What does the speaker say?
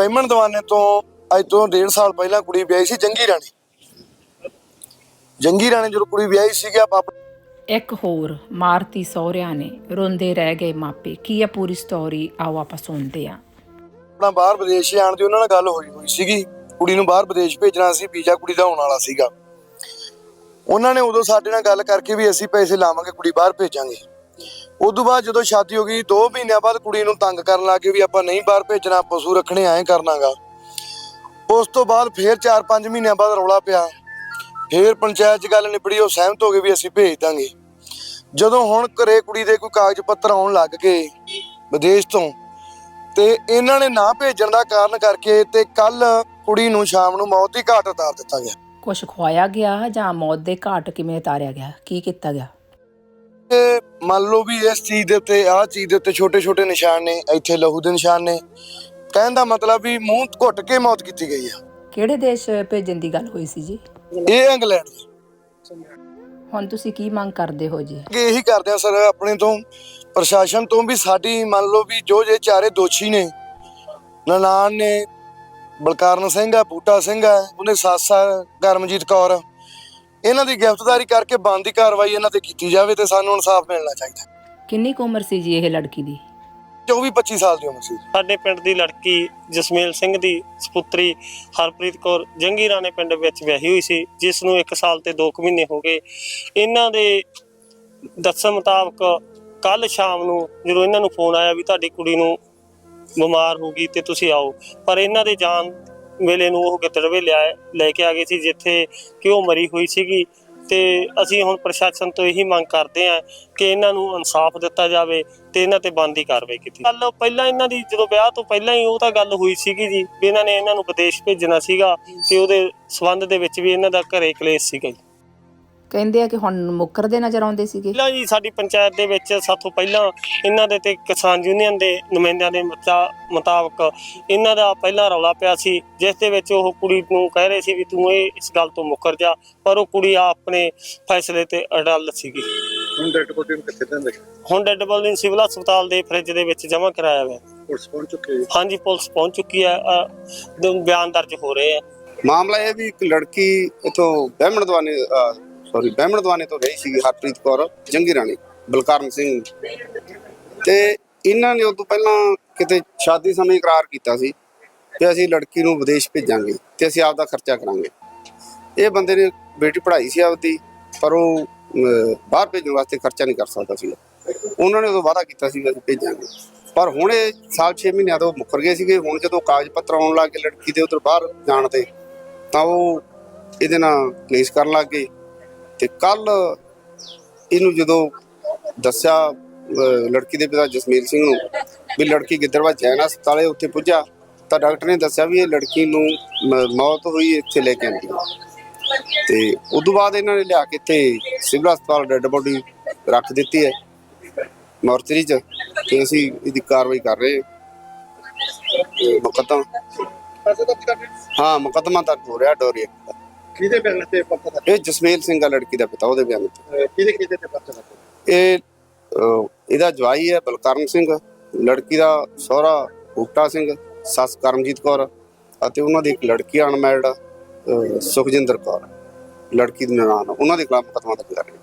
ਪੈਮਨ ਦਵਾਨੇ ਤੋਂ ਅੱਜ ਤੋਂ 1.5 ਸਾਲ ਪਹਿਲਾਂ ਕੁੜੀ ਵਿਆਹੀ ਸੀ ਜੰਗੀ ਰਾਣੀ। ਜੰਗੀ ਰਾਣੀ ਜਦੋਂ ਕੁੜੀ ਵਿਆਹੀ ਸੀ ਕਿ ਆਪਾਂ ਇੱਕ ਹੋਰ ਮਾਰਤੀ ਸਹੁਰਿਆਂ ਨੇ ਰੋਂਦੇ ਰਹਿ ਗਏ ਮਾਪੇ। ਕੀ ਆ ਪੂਰੀ ਸਟੋਰੀ ਆਓ ਆਪਾਂ ਸੁਣਦੇ ਹਾਂ। ਆਪਣਾ ਬਾਹਰ ਵਿਦੇਸ਼ ਜਾਣ ਦੀ ਉਹਨਾਂ ਨਾਲ ਗੱਲ ਹੋਈ ਹੋਈ ਸੀਗੀ। ਕੁੜੀ ਨੂੰ ਬਾਹਰ ਵਿਦੇਸ਼ ਭੇਜਣਾ ਸੀ ਵੀਜ਼ਾ ਕੁੜੀ ਦਾ ਆਉਣ ਵਾਲਾ ਸੀਗਾ। ਉਹਨਾਂ ਨੇ ਉਦੋਂ ਸਾਡੇ ਨਾਲ ਗੱਲ ਕਰਕੇ ਵੀ ਅਸੀਂ ਪੈਸੇ ਲਾਵਾਂਗੇ ਕੁੜੀ ਬਾਹਰ ਭੇਜਾਂਗੇ। ਉਦੋਂ ਬਾਅਦ ਜਦੋਂ ਸ਼ਾਦੀ ਹੋ ਗਈ 2 ਮਹੀਨਿਆਂ ਬਾਅਦ ਕੁੜੀ ਨੂੰ ਤੰਗ ਕਰਨ ਲੱਗੇ ਵੀ ਆਪਾਂ ਨਹੀਂ ਬਾਹਰ ਭੇਜਣਾ ਪਸ਼ੂ ਰੱਖਣੇ ਐਂ ਕਰਨਾਗਾ। ਉਸ ਤੋਂ ਬਾਅਦ ਫੇਰ 4-5 ਮਹੀਨਿਆਂ ਬਾਅਦ ਰੌਲਾ ਪਿਆ। ਫੇਰ ਪੰਚਾਇਤ 'ਚ ਗੱਲ ਨਿਬੜੀ, ਉਹ ਸਹਿਮਤ ਹੋ ਗਏ ਵੀ ਅਸੀਂ ਭੇਜ ਦਾਂਗੇ। ਜਦੋਂ ਹੁਣ ਘਰੇ ਕੁੜੀ ਦੇ ਕੋਈ ਕਾਗਜ਼ ਪੱਤਰ ਆਉਣ ਲੱਗ ਗਏ ਵਿਦੇਸ਼ ਤੋਂ, ਤੇ ਇਹਨਾਂ ਨੇ ਨਾ ਭੇਜਣ ਦਾ ਕਾਰਨ ਕਰਕੇ ਤੇ ਕੱਲ ਕੁੜੀ ਨੂੰ ਸ਼ਾਮ ਨੂੰ ਮੌਤ ਦੀ ਘਾਟ ਉਤਾਰ ਦਿੱਤਾ ਗਿਆ। ਕੁਝ ਖਵਾਇਆ ਗਿਆ ਜਾਂ ਮੌਤ ਦੇ ਘਾਟ ਕਿਵੇਂ ਉਤਾਰਿਆ ਗਿਆ? ਕੀ ਕੀਤਾ ਗਿਆ? ਮੰਨ ਲਓ ਵੀ ਇਸ ਚੀਜ਼ ਦੇ ਉੱਤੇ ਆਹ ਚੀਜ਼ ਦੇ ਉੱਤੇ ਛੋਟੇ ਛੋਟੇ ਨਿਸ਼ਾਨ ਨੇ ਇੱਥੇ ਲਹੂ ਦੇ ਨਿਸ਼ਾਨ ਨੇ। ਕਹਿਣ ਦਾ ਮਤਲਬ ਵੀ ਮੂੰਹ ਘੁੱਟ ਕੇ ਮੌਤ ਕੀਤੀ ਗਈ ਆ। ਕਿਹੜੇ ਦੇਸ਼ ਭੇਜਣ ਦੀ ਗੱਲ ਹੋਈ ਸੀ ਜੀ? ਇਹ ਇੰਗਲੈਂਡ ਦੀ। ਹੁਣ ਤੁਸੀਂ ਕੀ ਮੰਗ ਕਰਦੇ ਹੋ ਜੀ? ਕਿ ਇਹੀ ਕਰਦੇ ਆ ਸਰ ਆਪਣੇ ਤੋਂ ਪ੍ਰਸ਼ਾਸਨ ਤੋਂ ਵੀ ਸਾਡੀ ਮੰਨ ਲਓ ਵੀ ਜੋ ਜੇ ਚਾਰੇ ਦੋਸ਼ੀ ਨੇ ਨਨਾਣ ਨੇ ਬਲਕਾਰਨ ਸਿੰਘ ਆ ਬੂਟਾ ਸਿੰਘ ਆ ਉਹਨੇ ਸੱਸ ਆ ਕਰਮਜੀਤ ਕੌਰ। ਇਹਨਾਂ ਦੀ ਗ੍ਰਿਫਤਾਰੀ ਕਰਕੇ ਬਣਦੀ ਕਾਰਵਾਈ ਇਹਨਾਂ ਤੇ ਕੀਤੀ ਜਾਵੇ ਤੇ ਸਾਨੂੰ ਇਨਸਾਫ ਮਿਲਣਾ ਚਾਹੀਦਾ। ਕਿੰਨੀ ਕੁ ਉਮਰ ਸੀ ਜੀ ਇਹ ਲੜਕੀ ਦੀ? 24 25 ਸਾਲ ਦੀ ਉਮਰ ਸੀ। ਸਾਡੇ ਪਿੰਡ ਦੀ ਲੜਕੀ ਜਸਮੇਲ ਸਿੰਘ ਦੀ ਸੁਪੁੱਤਰੀ ਹਰਪ੍ਰੀਤ ਕੌਰ ਜੰਗੀ ਰਾਣੇ ਪਿੰਡ ਵਿੱਚ ਵਿਆਹੀ ਹੋਈ ਸੀ ਜਿਸ ਨੂੰ 1 ਸਾਲ ਤੇ 2 ਮਹੀਨੇ ਹੋ ਗਏ। ਇਹਨਾਂ ਦੇ ਦੱਸਣ ਮੁਤਾਬਕ ਕੱਲ ਸ਼ਾਮ ਨੂੰ ਜਦੋਂ ਇਹਨਾਂ ਨੂੰ ਫੋਨ ਆਇਆ ਵੀ ਤੁਹਾਡੀ ਕੁੜੀ ਨੂੰ ਬਿਮਾਰ ਹੋ ਗਈ ਤੇ ਤੁਸੀਂ ਆਓ ਪਰ ਇਹਨਾਂ ਦੇ ਜਾਣ ਵੇਲੇ ਨੂੰ ਉਹ ਗਿੱਦੜਵੇ ਲਿਆ ਲੈ ਕੇ ਆ ਗਏ ਸੀ ਜਿੱਥੇ ਕਿ ਉਹ ਮਰੀ ਹੋਈ ਸੀਗੀ। ਤੇ ਅਸੀਂ ਹੁਣ ਪ੍ਰਸ਼ਾਸਨ ਤੋਂ ਇਹੀ ਮੰਗ ਕਰਦੇ ਹਾਂ ਕਿ ਇਹਨਾਂ ਨੂੰ ਇਨਸਾਫ ਦਿੱਤਾ ਜਾਵੇ ਤੇ ਇਹਨਾਂ ਤੇ ਬੰਦੀ ਕਾਰਵਾਈ ਕੀਤੀ ਗੱਲ ਪਹਿਲਾਂ ਇਹਨਾਂ ਦੀ ਜਦੋਂ ਵਿਆਹ ਤੋਂ ਪਹਿਲਾਂ ਹੀ ਉਹ ਤਾਂ ਗੱਲ ਹੋਈ ਸੀਗੀ ਜੀ, ਵੀ ਇਹਨਾਂ ਨੇ ਇਹਨਾਂ ਨੂੰ ਵਿਦੇਸ਼ ਭੇਜਣਾ ਸੀਗਾ ਤੇ ਉਹਦੇ ਸਬੰਧ ਦੇ ਵਿੱਚ ਵੀ ਇਹਨਾਂ ਦਾ ਘਰੇ ਕਲੇਸ਼ ਸੀਗਾ ਜੀ। ਕਹਿੰਦੇ ਆ ਕਿ ਹੁਣ ਮੁੱਕਰਦੇ ਨਜ਼ਰ ਆਉਂਦੇ ਸੀਗੇ। ਪਹਿਲਾਂ ਜੀ ਸਾਡੀ ਪੰਚਾਇਤ ਦੇ ਵਿੱਚ ਸਾਥੋਂ ਪਹਿਲਾਂ ਇਹਨਾਂ ਦੇ ਤੇ ਕਿਸਾਨ ਯੂਨੀਅਨ ਦੇ ਨੁਮਾਇੰਦਿਆਂ ਦੇ ਮਤਾ- ਮੁਤਾਬਕ ਇਹਨਾਂ ਦਾ ਪਹਿਲਾਂ ਰੌਲਾ ਪਿਆ ਸੀ ਜਿਸ ਦੇ ਵਿੱਚ ਉਹ ਕੁੜੀ ਨੂੰ ਕਹਿ ਰਹੇ ਸੀ ਵੀ ਤੂੰ ਇਹ ਇਸ ਗੱਲ ਤੋਂ ਮੁੱਕਰ ਜਾ ਪਰ ਉਹ ਕੁੜੀ ਆ ਆਪਣੇ ਫੈਸਲੇ ਤੇ ਅੜਲ ਸੀਗੀ। ਹੁਣ ਡੈਡ ਬੋਡੀ ਨੂੰ ਕਿੱਥੇ ਦਿੰਦੇ? ਹੁਣ ਡੈਡ ਬੋਡੀ ਸਿਵਲ ਹਸਪਤਾਲ ਦੇ ਫ੍ਰਿਜ ਦੇ ਵਿੱਚ ਜਮ੍ਹਾਂ ਕਰਾਇਆ ਹੋਇਆ। ਪੁਲਿਸ ਪਹੁੰਚ ਚੁੱਕੀ ਹੈ ਹਾਂਜੀ ਪੁਲਿਸ ਪਹੁੰਚ ਚੁੱਕੀ ਹੈ ਬਿਆਨ ਦਰਜ ਹੋ ਰਹੇ ਆ। ਮਾਮਲਾ ਇਹ ਵੀ ਇੱਕ ਲੜਕੀ ਇਥੋਂ ਬਹਿਮਣ ਦਵਾਨੇ ਸੌਰੀ ਬਹਿਮਣ ਦਵਾਨੇ ਤੋਂ ਰਹੀ ਸੀ ਹਰਪ੍ਰੀਤ ਕੌਰ, ਜੰਗੀ ਰਾਣੀ, ਬਲਕਰਨ ਸਿੰਘ। ਤੇ ਇਹਨਾਂ ਨੇ ਉਦੋਂ ਪਹਿਲਾਂ ਕਿਤੇ ਸ਼ਾਦੀ ਸਮੇਂ ਇਕਰਾਰ ਕੀਤਾ ਸੀ ਕਿ ਅਸੀਂ ਲੜਕੀ ਨੂੰ ਵਿਦੇਸ਼ ਭੇਜਾਂਗੇ ਤੇ ਅਸੀਂ ਆਪਦਾ ਖਰਚਾ ਕਰਾਂਗੇ। ਇਹ ਬੰਦੇ ਨੇ ਬੇਟੀ ਪੜ੍ਹਾਈ ਸੀ ਆਪਦੀ, ਪਰ ਉਹ ਬਾਹਰ ਭੇਜਣ ਵਾਸਤੇ ਖਰਚਾ ਨਹੀਂ ਕਰ ਸਕਦਾ ਸੀ ਉਹਨਾਂ ਨੇ ਉਦੋਂ ਵਾਅਦਾ ਕੀਤਾ ਸੀ ਕਿ ਅਸੀਂ ਭੇਜਾਂਗੇ। ਪਰ ਹੁਣ ਇਹ ਸਾਲ 6 ਮਹੀਨਿਆਂ ਤੋਂ ਮੁੱਕਰ ਗਏ ਸੀਗੇ। ਹੁਣ ਜਦੋਂ ਕਾਗਜ਼ ਪੱਤਰ ਆਉਣ ਲੱਗ ਗਏ ਲੜਕੀ ਦੇ ਉਧਰ ਬਾਹਰ ਜਾਣ ਤੇ, ਤਾਂ ਉਹ ਇਹਦੇ ਨਾਲ ਕਲੇਸ਼ ਕਰਨ ਲੱਗ ਗਏ। ਤੇ ਕੱਲ ਇਹਨੂੰ ਜਦੋਂ ਦੱਸਿਆ ਲੜਕੀ ਦੇ ਪਿਤਾ ਜਸਮੀਰ ਸਿੰਘ ਨੂੰ ਵੀ ਲੜਕੀ ਗਿੱਦੜਵਾ ਜੈਨ ਹਸਪਤਾਲੇ ਉੱਥੇ ਪੁੱਜਾ ਤਾਂ ਡਾਕਟਰ ਨੇ ਦੱਸਿਆ ਵੀ ਇਹ ਲੜਕੀ ਨੂੰ ਮੌਤ ਹੋਈ ਇੱਥੇ ਲੈ ਕੇ ਆਂਦੀ ਤੇ ਉਦੋਂ ਬਾਅਦ ਇਹਨਾਂ ਨੇ ਲਿਆ ਕੇ ਇੱਥੇ ਸਿਵਲ ਹਸਪਤਾਲ ਡੈੱਡ ਬੋਡੀ ਰੱਖ ਦਿੱਤੀ ਹੈ ਮੋਰਚਰੀ 'ਚ ਤੇ ਅਸੀਂ ਇਹਦੀ ਕਾਰਵਾਈ ਕਰ ਰਹੇ ਹਾਂ। ਮੁਕੱਦਮਾ ਤਾਂ ਹਾਂ ਮੁਕੱਦਮਾ ਦਰਜ ਹੋ ਰਿਹਾ ਡੋਰੀ ਕਿਹਦੇ ਬਿਆਨ ਤੇ ਦਾ ਇਹ ਜਸਮੇਲ ਸਿੰਘ ਆ ਲੜਕੀ ਦਾ ਪਿਤਾ ਉਹਦੇ ਬਿਆਨ ਤੇ। ਕਿਹਦੇ ਕਿਹਦੇ ਤੇ ਪੱਕਾ ਦਾ ਇਹ ਅਹ, ਇਹਦਾ ਜਵਾਈ ਹੈ ਬਲਕਰਨ ਸਿੰਘ ਲੜਕੀ ਦਾ ਸਹੁਰਾ ਬੂਟਾ ਸਿੰਘ ਸੱਸ ਕਰਮਜੀਤ ਕੌਰ ਅਤੇ ਉਹਨਾਂ ਦੀ ਇੱਕ ਲੜਕੀ ਅਨਮੈਰਿਡ ਸੁਖਜਿੰਦਰ ਕੌਰ ਲੜਕੀ ਦੀ ਨਨਾਣ ਉਹਨਾਂ ਦੇ ਖਿਲਾਫ ਮੁਕੱਦਮਾ ਦਰਜ ਕਰ ਰਹੇ